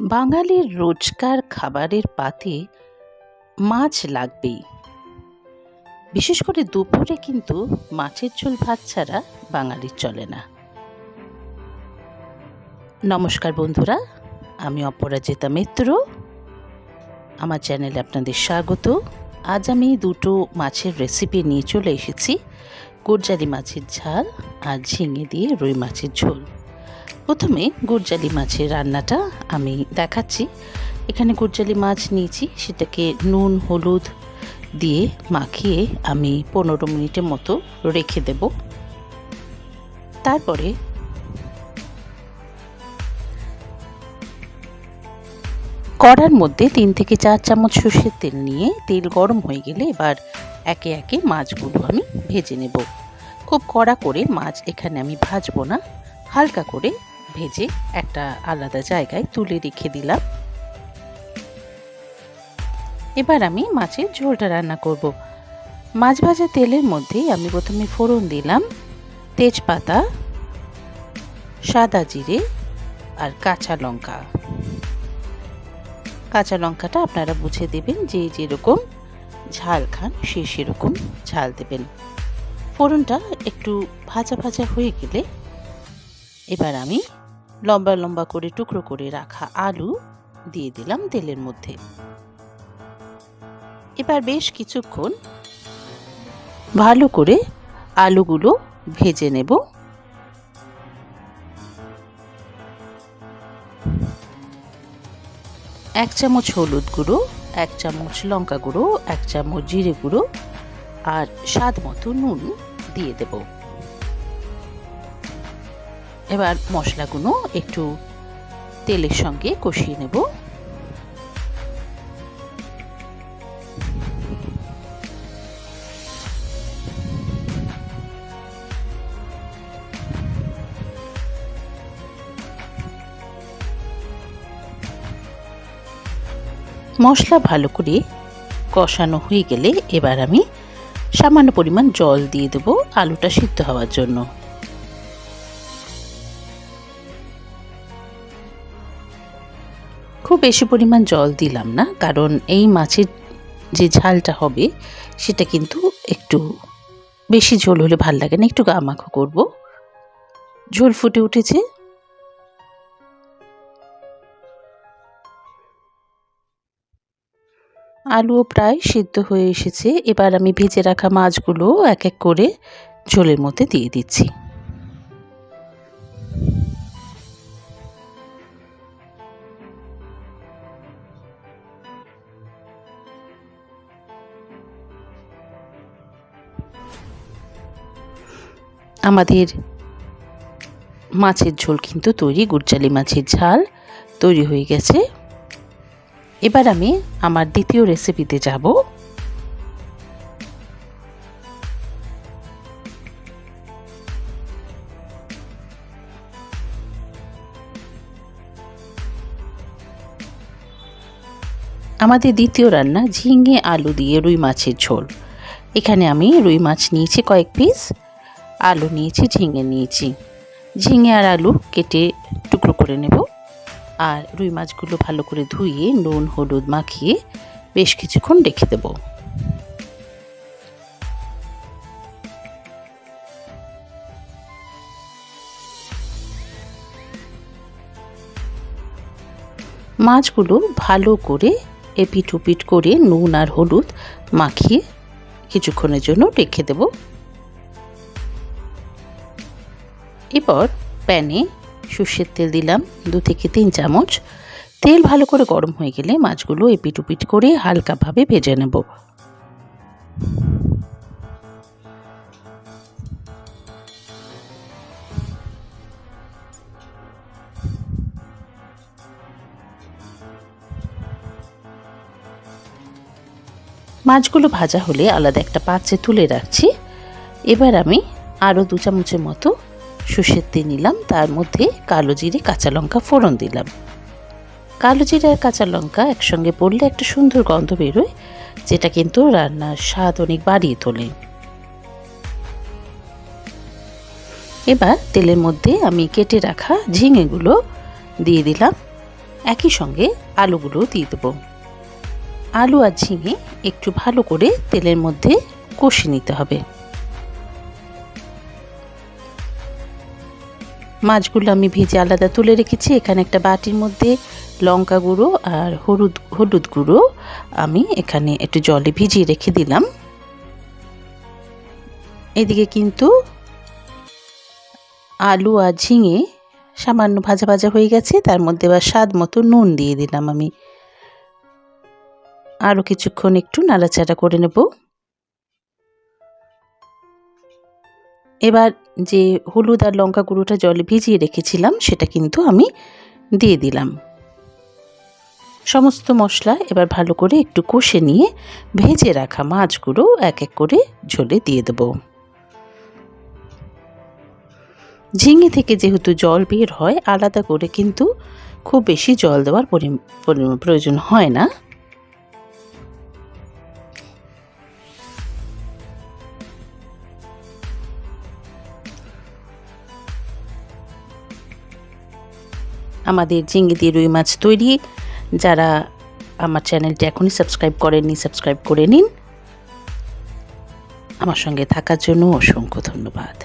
বাঙালির রোজকার খাবারের পাতে মাছ লাগবেই। বিশেষ করে দুপুরে কিন্তু মাছের ঝোল ভাত ছাড়া বাঙালির চলে না। নমস্কার বন্ধুরা, আমি অপরাজিতা মিত্র। আমার চ্যানেলে আপনাদের স্বাগত। আজ আমি দুটো মাছের রেসিপি নিয়ে চলে এসেছি। গুরজালি মাছের ঝাল আর ঝিঙে দিয়ে রুই মাছের ঝোল। প্রথমে গুরজালি মাছের রান্নাটা আমি দেখাচ্ছি। এখানে গুরজালি মাছ নিয়েছি, সেটাকে নুন, হলুদ দিয়ে মাখিয়ে আমি পনেরো মিনিটের মতো রেখে দেব। তারপরে কড়ার মধ্যে তিন থেকে চার চামচ সর্ষের তেল নিয়ে তেল গরম হয়ে গেলে এবার একে একে মাছগুলো আমি ভেজে নেব। খুব কড়া করে মাছ এখানে আমি ভাজবো না, হালকা করে ভেজে একটা আলাদা জায়গায় তুলে রেখে দিলাম। এবার আমি মাছের ঝোলটা রান্না করব। মাছ ভাজা তেলের মধ্যেই আমি প্রথমে ফোড়ন দিলাম, তেজপাতা, সাদা জিরে আর কাঁচা লঙ্কা। কাঁচা লঙ্কাটা আপনারা বুঝে দেবেন যে যেরকম ঝাল খান সে সেরকম ঝাল দেবেন। ফোড়নটা একটু ভাজা ভাজা হয়ে গেলে এবার আমি লম্বা লম্বা করে টুকরো করে রাখা আলু দিয়ে দিলাম তেলের মধ্যে। এবার বেশ কিছুক্ষণ ভালো করে আলুগুলো ভেজে নেব। এক চামচ হলুদ গুঁড়ো, এক চামচ লঙ্কা গুঁড়ো, এক চামচ জিরে গুঁড়ো আর স্বাদ মতো নুন দিয়ে দেব। এবার মশলাগুলো একটু তেলের সঙ্গে কষিয়ে নেব। মশলা ভালো করে কষানো হয়ে গেলে এবার আমি সামান্য পরিমাণ জল দিয়ে দেবো আলুটা সিদ্ধ হওয়ার জন্য। খুব বেশি পরিমাণ জল দিলাম না, কারণ এই মাছের যে ঝালটা হবে, সেটা কিন্তু একটু বেশি ঝোল হলে ভালো লাগে না, একটু গামাখো করব। ঝোল ফুটে উঠেছে। আলুও প্রায় সিদ্ধ হয়ে এসেছে, এবার আমি ভেজে রাখা মাছগুলো এক এক করে ঝোলের মধ্যে দিয়ে দিচ্ছি। আমাদের মাছের ঝোল কিন্তু তৈরি, গুড়চালি মাছের ঝাল তৈরি হয়ে গেছে। এবার আমি আমার দ্বিতীয় রেসিপিতে যাব। আমাদের দ্বিতীয় রান্না ঝিঙে, আলু দিয়ে রুই মাছের ঝোল। এখানে আমি রুই মাছ নিয়েছি কয়েক পিস আলু নিয়েছি, ঝিঙে নিয়েছি। ঝিঙে আর আলু কেটে টুকরো করে নেব। আর রুই মাছগুলো ভালো করে ধুয়ে, নুন, হলুদ মাখিয়ে বেশ কিছুক্ষণ রেখে দেব। মাছগুলো ভালো করে এপিট উপিট করে নুন আর হলুদ মাখিয়ে কিছুক্ষণের জন্য রেখে দেব। এরপর প্যানে সর্ষের তেল দিলাম, দু থেকে তিন চামচ। তেল ভালো করে গরম হয়ে গেলে মাছগুলো এপিট উপিট করে হালকাভাবে ভেজে নেব। মাছগুলো ভাজা হলে আলাদা একটা পাত্রে তুলে রাখছি। এবার আমি আরও দু চামচের মতো সর্ষের তেল নিলাম, তার মধ্যে কালো জিরে, কাঁচা লঙ্কা ফোড়ন দিলাম। কালো জিরে আর কাঁচা লঙ্কা একসঙ্গে পড়লে একটা সুন্দর গন্ধ বেরোয়, যেটা কিন্তু রান্নার স্বাদ অনেক বাড়িয়ে তোলে। এবার তেলের মধ্যে আমি কেটে রাখা ঝিঙেগুলো দিয়ে দিলাম। একই সঙ্গে আলুগুলো দিয়ে দেবো। আলু আর ঝিঙে একটু ভালো করে তেলের মধ্যে কষে নিতে হবে। মাছগুলো আমি ভেজে আলাদা তুলে রেখেছি। এখানে একটা বাটির মধ্যে লঙ্কা গুঁড়ো আর হলুদ হলুদ গুঁড়ো আমি এখানে একটু জলে ভিজিয়ে রেখে দিলাম। এদিকে কিন্তু আলু আর ঝিঙে সামান্য ভাজা ভাজা হয়ে গেছে। তার মধ্যে এবার স্বাদ মতো নুন দিয়ে দিলাম আমি। আরও কিছুক্ষণ একটু নাড়াচাড়া করে নেব। এবার যে হলুদ আর লঙ্কা গুঁড়োটা জলে ভিজিয়ে রেখেছিলাম, সেটা কিন্তু আমি দিয়ে দিলাম। সমস্ত মশলা এবার ভালো করে একটু কষে নিয়ে ভেজে রাখা মাছগুলো এক এক করে ঝোলে দিয়ে দেব। ঝিঙে থেকে যেহেতু জল বের হয়, আলাদা করে কিন্তু খুব বেশি জল দেওয়ার প্রয়োজন হয় না। আমাদের চিংড়ি দিয়ে রুই মাছ তৈরি। যারা আমার চ্যানেলটি এখনই সাবস্ক্রাইব করেননি, সাবস্ক্রাইব করে নিন। আমার সঙ্গে থাকার জন্য অসংখ্য ধন্যবাদ।